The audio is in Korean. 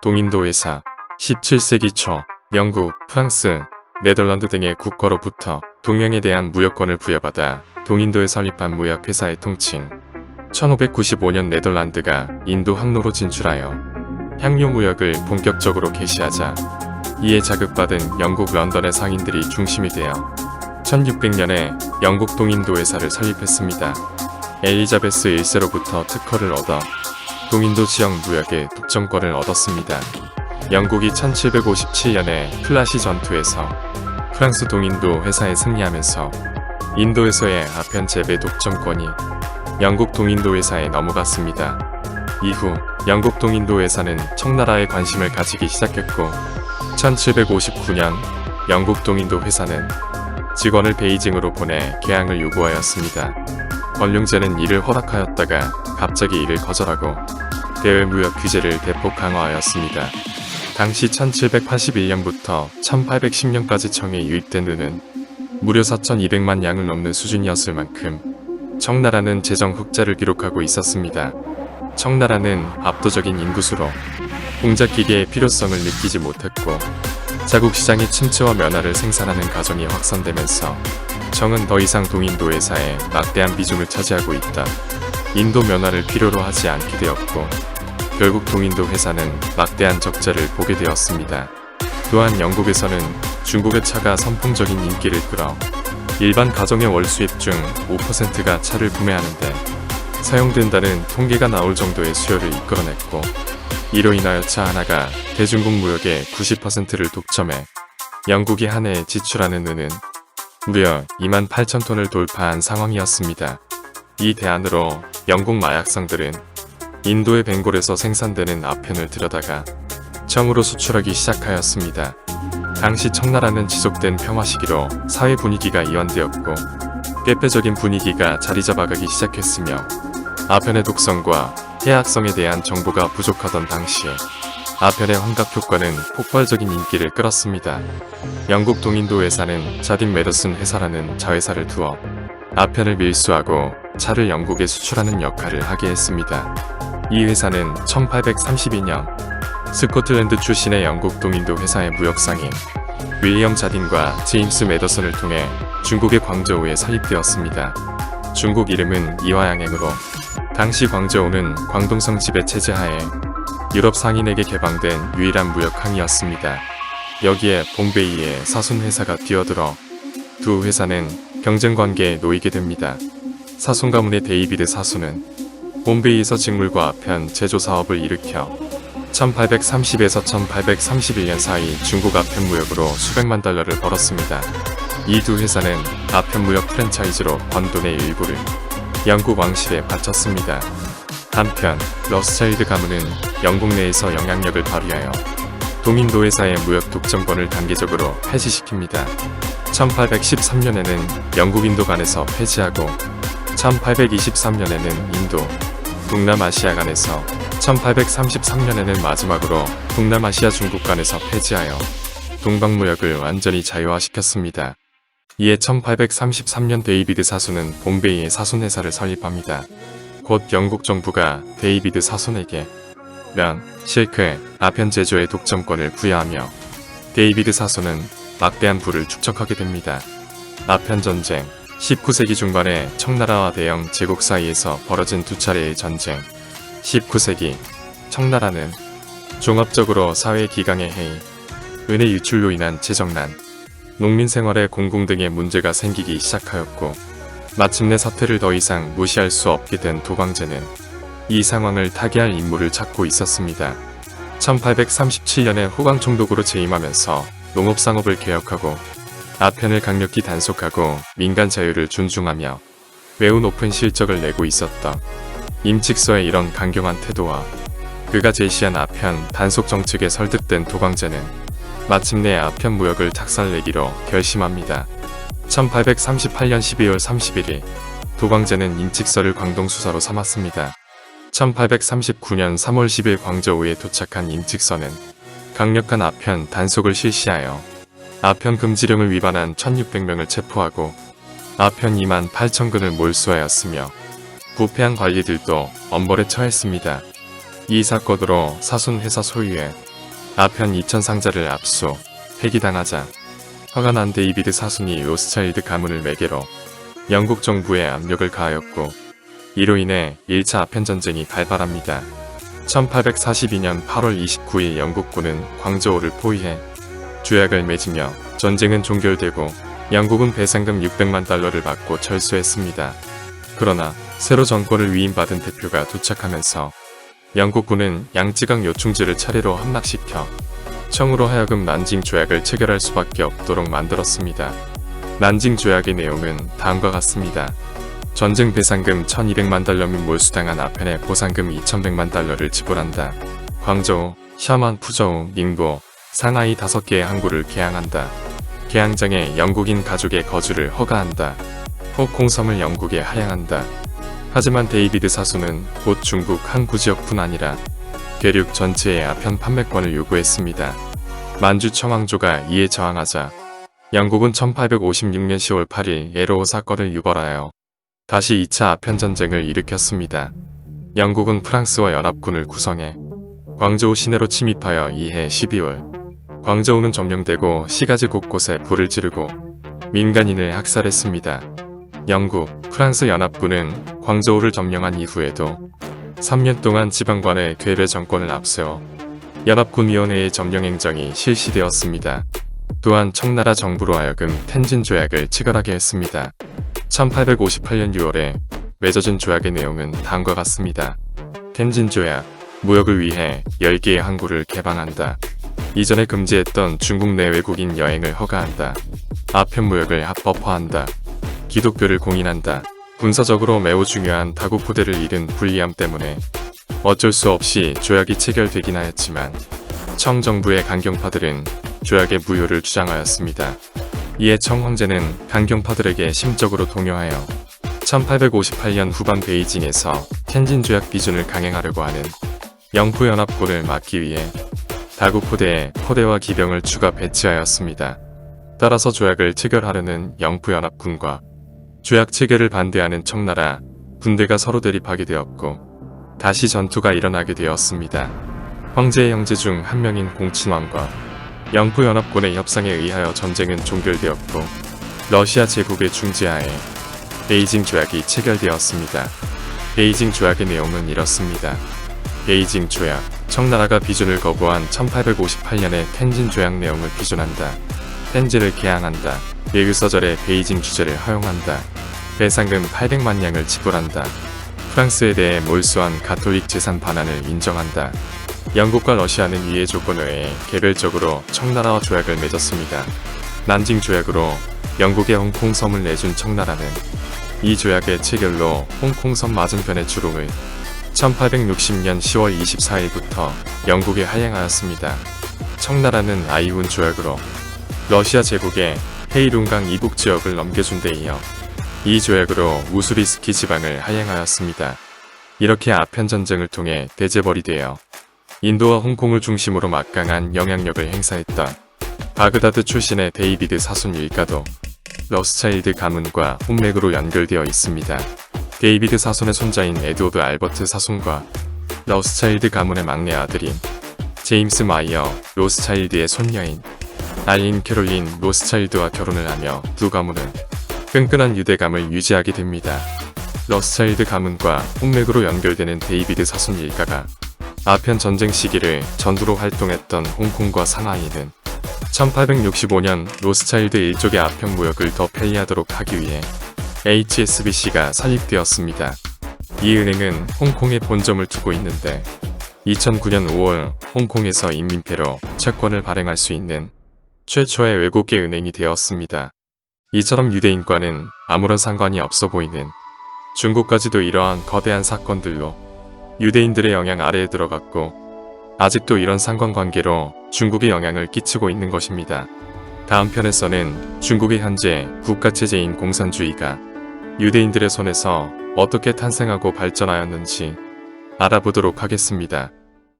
동인도 회사 17세기 초 영국, 프랑스, 네덜란드 등의 국가로부터 동양에 대한 무역권을 부여받아 동인도에 설립한 무역회사의 통칭 1595년 네덜란드가 인도 항로로 진출하여 향료 무역을 본격적으로 개시하자 이에 자극받은 영국 런던의 상인들이 중심이 되어 1600년에 영국 동인도 회사를 설립했습니다. 엘리자베스 1세로부터 특허를 얻어 동인도 지역 무역의 독점권을 얻었습니다. 영국이 1757년에 플라시 전투에서 프랑스 동인도 회사에 승리하면서 인도에서의 아편 재배 독점권이 영국 동인도 회사에 넘어갔습니다. 이후 영국 동인도 회사는 청나라에 관심을 가지기 시작했고 1759년 영국 동인도 회사는 직원을 베이징으로 보내 개항을 요구하였습니다. 권룡제는 이를 허락하였다가 갑자기 이를 거절하고 대외 무역 규제를 대폭 강화하였습니다. 당시 1781년부터 1810년까지 청에 유입된 은은 무려 4,200만 양을 넘는 수준이었을 만큼 청나라는 재정 흑자를 기록하고 있었습니다. 청나라는 압도적인 인구수로 공작기계의 필요성을 느끼지 못했고 자국 시장의 침체와 면화를 생산하는 가정이 확산되면서 정은 더 이상 동인도 회사에 막대한 비중을 차지하고 있다. 인도 면화를 필요로 하지 않게 되었고 결국 동인도 회사는 막대한 적자를 보게 되었습니다. 또한 영국에서는 중국의 차가 선풍적인 인기를 끌어 일반 가정의 월 수입 중 5%가 차를 구매하는데 사용된다는 통계가 나올 정도의 수요를 이끌어냈고 이로 인하여 차 하나가 대중국 무역의 90%를 독점해 영국이 한 해에 지출하는 은은 무려 2만 8천 톤을 돌파한 상황이었습니다. 이 대안으로 영국 마약상들은 인도의 벵골에서 생산되는 아편을 들여다가 청으로 수출하기 시작하였습니다. 당시 청나라는 지속된 평화 시기로 사회 분위기가 이완되었고 꾀패적인 분위기가 자리 잡아가기 시작했으며 아편의 독성과 해악성에 대한 정보가 부족하던 당시에 아편의 환각 효과는 폭발적인 인기를 끌었습니다. 영국 동인도 회사는 자딘 메더슨 회사라는 자회사를 두어 아편을 밀수하고 차를 영국에 수출하는 역할을 하게 했습니다. 이 회사는 1832년 스코틀랜드 출신의 영국 동인도 회사의 무역상인 윌리엄 자딘과 제임스 메더슨을 통해 중국의 광저우에 설립되었습니다. 중국 이름은 이화양행으로 당시 광저우는 광동성 지배 체제 하에 유럽 상인에게 개방된 유일한 무역항이었습니다. 여기에 bombay의 사순 회사가 뛰어들어 두 회사는 경쟁 관계에 놓이게 됩니다. 사순 가문의 데이비드 사순은 bombay에서 직물과 아편 제조 사업을 일으켜 1830에서 1831년 사이 중국 아편 무역으로 수백만 달러를 벌었습니다. 이 두 회사는 아편 무역 프랜차이즈로 번 돈의 일부를 영국 왕실에 바쳤습니다. 한편 러스차일드 가문은 영국 내에서 영향력을 발휘하여 동인도 회사의 무역 독점권을 단계적으로 폐지시킵니다. 1813년에는 영국 인도 간에서 폐지하고 1823년에는 인도, 동남아시아 간에서 1833년에는 마지막으로 동남아시아 중국 간에서 폐지하여 동방무역을 완전히 자유화시켰습니다. 이에 1833년 데이비드 사수는 bombay의 사순회사를 설립합니다. 곧 영국 정부가 데이비드 사순에게 면, 실크, 아편 제조의 독점권을 부여하며 데이비드 사순은 막대한 부를 축적하게 됩니다. 아편 전쟁 19세기 중반에 청나라와 대영 제국 사이에서 벌어진 두 차례의 전쟁 19세기 청나라는 종합적으로 사회 기강의 해이, 은혜 유출로 인한 재정난, 농민 생활에 공공 등의 문제가 생기기 시작하였고 마침내 사태를 더 이상 무시할 수 없게 된 도광제는 이 상황을 타개할 인물을 찾고 있었습니다. 1837년에 호광 총독으로 재임하면서 농업상업을 개혁하고 아편을 강력히 단속하고 민간 자유를 존중하며 매우 높은 실적을 내고 있었던 임칙서의 이런 강경한 태도와 그가 제시한 아편 단속 정책에 설득된 도광제는 마침내 아편 무역을 작살내기로 결심합니다. 1838년 12월 31일 도광제는 임칙서를 광동 수사로 삼았습니다. 1839년 3월 10일 광저우에 도착한 임칙서는 강력한 아편 단속을 실시하여 아편 금지령을 위반한 1600명을 체포하고 아편 2만 8천근을 몰수하였으며 부패한 관리들도 엄벌에 처했습니다. 이 사건으로 사순 회사 소유의 아편 2천 상자를 압수, 폐기당하자 화가 난 데이비드 사순이 로스차일드 가문을 매개로 영국 정부에 압력을 가하였고 이로 인해 1차 아편 전쟁이 발발합니다. 1842년 8월 29일 영국군은 광저우를 포위해 조약을 맺으며 전쟁은 종결되고 영국은 배상금 600만 달러를 받고 철수했습니다. 그러나 새로 정권을 위임받은 대표가 도착하면서 영국군은 양쯔강 요충지를 차례로 함락시켜 청으로 하여금 난징 조약을 체결할 수밖에 없도록 만들었습니다. 난징 조약의 내용은 다음과 같습니다. 전쟁 배상금 1200만 달러 및 몰수당한 아편에 보상금 2100만 달러를 지불한다. 광저우, 샤먼, 푸저우, 닝보, 상하이 5개의 항구를 개항한다. 개항장에 영국인 가족의 거주를 허가한다. 홍콩섬을 영국에 하양한다. 하지만 데이비드 사수는 곧 중국 항구 지역뿐 아니라 대륙 전체의 아편 판매권을 요구했습니다. 만주 청왕조가 이에 저항하자 영국은 1856년 10월 8일 에로우 사건을 유발하여 다시 2차 아편 전쟁을 일으켰습니다. 영국은 프랑스와 연합군을 구성해 광저우 시내로 침입하여 이해 12월 광저우는 점령되고 시가지 곳곳에 불을 지르고 민간인을 학살했습니다. 영국, 프랑스 연합군은 광저우를 점령한 이후에도 3년 동안 지방관의 괴뢰 정권을 앞세워 연합군위원회의 점령 행정이 실시되었습니다. 또한 청나라 정부로 하여금 텐진 조약을 체결하게 했습니다. 1858년 6월에 맺어진 조약의 내용은 다음과 같습니다. 텐진 조약, 무역을 위해 10개의 항구를 개방한다. 이전에 금지했던 중국 내 외국인 여행을 허가한다. 아편 무역을 합법화한다. 기독교를 공인한다. 군사적으로 매우 중요한 다국 부대를 잃은 불리함 때문에 어쩔 수 없이 조약이 체결되긴 하였지만 청 정부의 강경파들은 조약의 무효를 주장하였습니다. 이에 청 황제는 강경파들에게 심적으로 동요하여 1858년 후반 베이징에서 텐진 조약 비준을 강행하려고 하는 영푸연합군을 막기 위해 다국부대에 포대와 기병을 추가 배치하였습니다. 따라서 조약을 체결하려는 영푸연합군과 조약 체결을 반대하는 청나라 군대가 서로 대립하게 되었고 다시 전투가 일어나게 되었습니다. 황제의 형제 중 한 명인 공친왕과 영푸연합군의 협상에 의하여 전쟁은 종결되었고 러시아 제국의 중재하에 베이징 조약이 체결되었습니다. 베이징 조약의 내용은 이렇습니다. 베이징 조약 청나라가 비준을 거부한 1858년의 텐진 조약 내용을 비준한다. 텐진을 개항한다. 예유서절에 베이징 주재를 허용한다. 배상금 800만 양을 지불한다. 프랑스에 대해 몰수한 가톨릭 재산 반환을 인정한다. 영국과 러시아는 이해 조건 외에 개별적으로 청나라와 조약을 맺었습니다. 난징 조약으로 영국의 홍콩 섬을 내준 청나라는 이 조약의 체결로 홍콩 섬 맞은편의 주롱을 1860년 10월 24일부터 영국에 하행하였습니다. 청나라는 아이훈 조약으로 러시아 제국에 헤이룬강 이북 지역을 넘겨준 데 이어 이 조약으로 우수리스키 지방을 하행하였습니다. 이렇게 아편 전쟁을 통해 대재벌이 되어 인도와 홍콩을 중심으로 막강한 영향력을 행사했던 바그다드 출신의 데이비드 사순 일가도 러스차일드 가문과 혼맥으로 연결되어 있습니다. 데이비드 사손의 손자인 에드워드 알버트 사손과 러스차일드 가문의 막내 아들인 제임스 마이어 로스차일드의 손녀인 알린 캐롤린 로스차일드와 결혼을 하며 두 가문은 끈끈한 유대감을 유지하게 됩니다. 러스차일드 가문과 홍맥으로 연결되는 데이비드 사손 일가가 아편 전쟁 시기를 전두로 활동했던 홍콩과 상하이는 1865년 로스차일드 일족의 아편 무역을 더 편리하도록 하기 위해 HSBC가 설립되었습니다. 이 은행은 홍콩에 본점을 두고 있는데 2009년 5월 홍콩에서 인민폐로 채권을 발행할 수 있는 최초의 외국계 은행이 되었습니다. 이처럼 유대인과는 아무런 상관이 없어 보이는 중국까지도 이러한 거대한 사건들로 유대인들의 영향 아래에 들어갔고 아직도 이런 상관관계로 중국에 영향을 끼치고 있는 것입니다. 다음 편에서는 중국의 현재 국가체제인 공산주의가 유대인들의 손에서 어떻게 탄생하고 발전하였는지 알아보도록 하겠습니다.